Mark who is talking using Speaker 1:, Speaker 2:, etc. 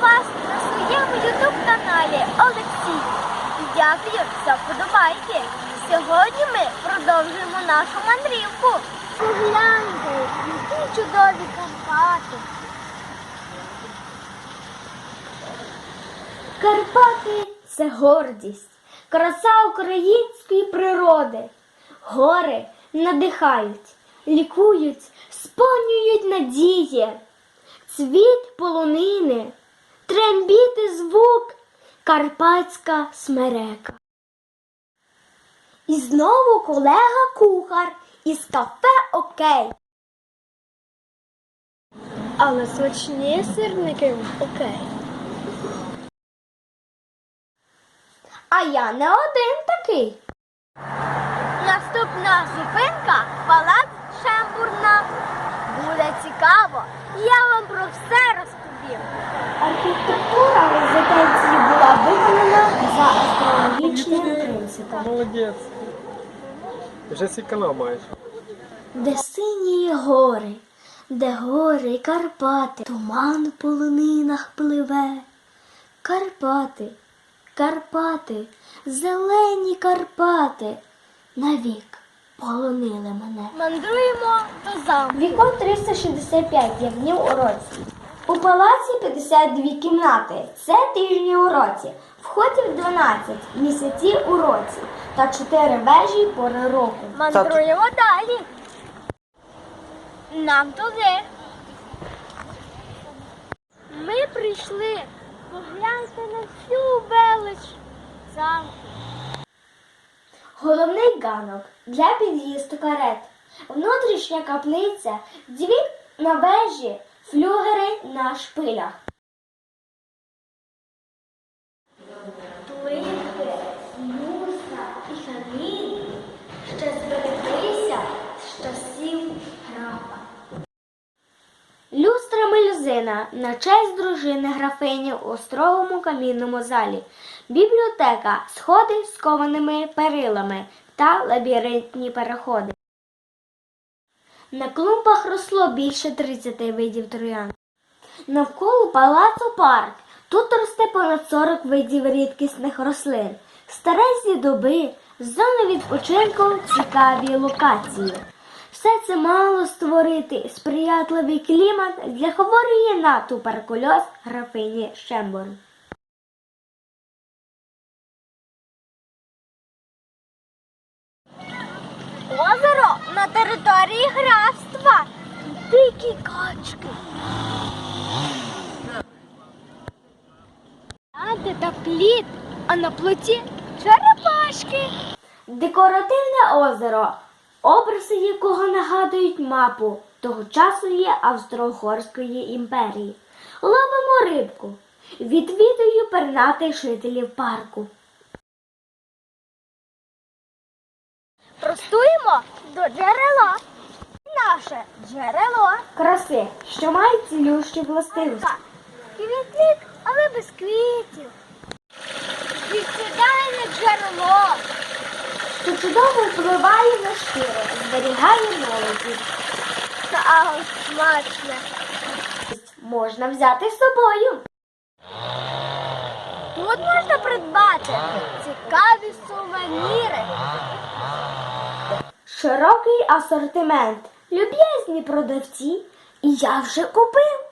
Speaker 1: вас на своєму ютуб каналі Олексій. Дякую за вподобайки. Сьогодні ми продовжуємо нашу мандрівку. Погляньте, які чудові Карпати. Карпати це гордість, краса української природи. Гори надихають, лікують, сповнюють надії. Цвіт полонини, трембіти звук, карпатська смерека. І знову колега кухар із кафе Окей. Але смачні сирники окей. А я не один такий. Наступна зупинка палац Шембурна. Буде цікаво. Я вам про все. Архітектура резиденції була виконана за астрологічним принципом.
Speaker 2: Молодець. Вже свій канал маєш.
Speaker 1: Де сині гори, де гори Карпати, туман у полонинах пливе. Карпати, Карпати, зелені Карпати, навік полонили мене. Мандруємо до замку. Вікон 365 є днів у році. У палаці 52 кімнати. Це тижні у році. Входів 12 місяці у році та 4 вежі пори року. Мандруємо далі. Нам туди. Ми прийшли. Погляньте на всю велич замку. Головний ганок для під'їзду карет. Внутрішня каплиця, дві на вежі, флюгери на шпилях. Плитки, люстра і камінь ще збереглися з часів графа. Люстра мелюзина на честь дружини графині у строгому камінному залі. Бібліотека, сходи з кованими перилами та лабіринтні переходи. На клумбах росло більше 30 видів троян. Навколо палацу парк. Тут росте понад 40 видів рідкісних рослин. Старезні дуби, зони відпочинку, цікаві локації. Все це мало створити сприятливий клімат для хворої на туберкульоз графині Шемборн. Озеро території графства. Дикі качки. Анти та плід, а на плоті черепашки. Декоративне озеро, обриси якого нагадують мапу тогочасної Австро-Угорської імперії. Ловимо рибку. Відвідую пернатих жителів парку. Простуємо до джерела. Наше джерело. Краси, що має цілющі властивості. Квіт, але без квітів. Відсідає джерело. Що чудово впливає на шкіру, зберігає молоді. А смачне. Можна взяти з собою. Тут можна придбати цікаві сувеніри. Широкий асортимент, люб'язні продавці, і я вже купив.